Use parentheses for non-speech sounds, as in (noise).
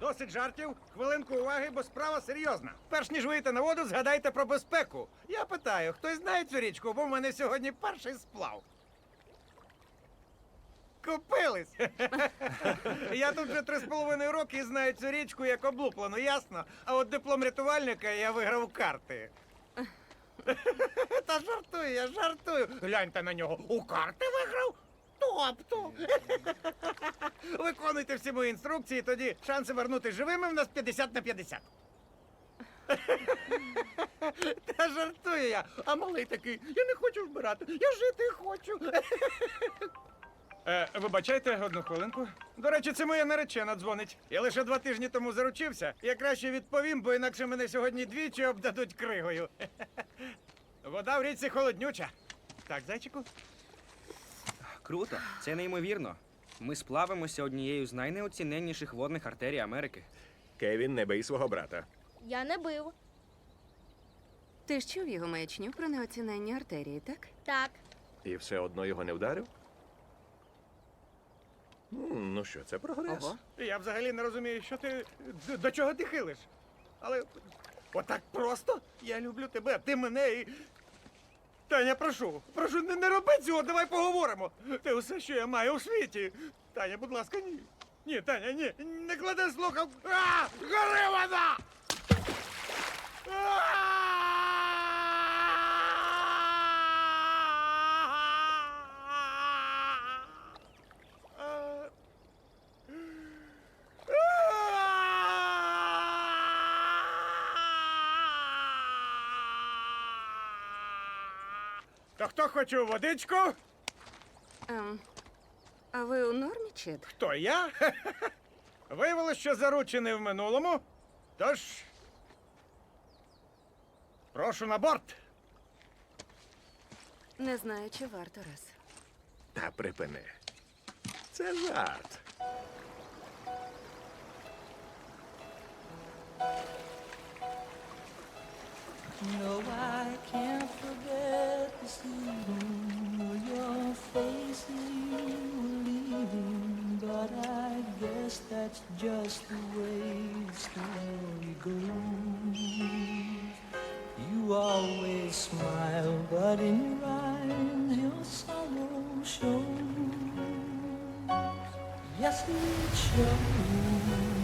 Досить жартів, хвилинку уваги, бо справа серйозна. Перш ніж вийти на воду, згадайте про безпеку. Я питаю, хтось знає цю річку, бо в мене сьогодні перший сплав. Купились. (laughs) я тут вже три з половиною роки і знаю цю річку як облуплену, ясно? А от диплом рятувальника я виграв у карти. (laughs) Та жартую, я жартую. Гляньте на нього. У карти виграв? Тобто. (laughs) Виконуйте всі мої інструкції, тоді шанси вернути живими в нас 50 на 50. (laughs) Та жартую я, а малий такий, я не хочу вбирати, я жити хочу. Е, вибачайте одну хвилинку. До речі, це моя наречена дзвонить. Я лише два тижні тому заручився. Я краще відповім, бо інакше мене сьогодні двічі обдадуть кригою. (laughs) Вода в річці холоднюча. Так, зайчику? Круто, це неймовірно. Ми сплавимося однією з найнеоціненніших водних артерій Америки. Кевін, не бий свого брата. Я не бив. Ти ж чув його маячню про неоціненні артерії, так? Так. І все одно його не вдарив? М, Ну що, це прогрес. Ого. Я взагалі не розумію, що ти. До, до чого ти хилиш? Але отак просто я люблю тебе, а ти мене і. Таня, прошу, прошу, не, не роби цього, давай поговоримо. Ти усе, що я маю у світі. Таня, будь ласка, ні. Ні, Таня, ні, не клади слухав. А! Гори вона! А! То хто хоче водичку? Ем, а ви у нормі, Чет? То я? (laughs) Виявилось, що заручений в минулому. Тож. Прошу на борт. Не знаю, чи варто раз. Та припини. Це жарт. No, I can't forget that's just the way the goes. You always smile, but in your eyes your sorrow shows. Yes, it shows.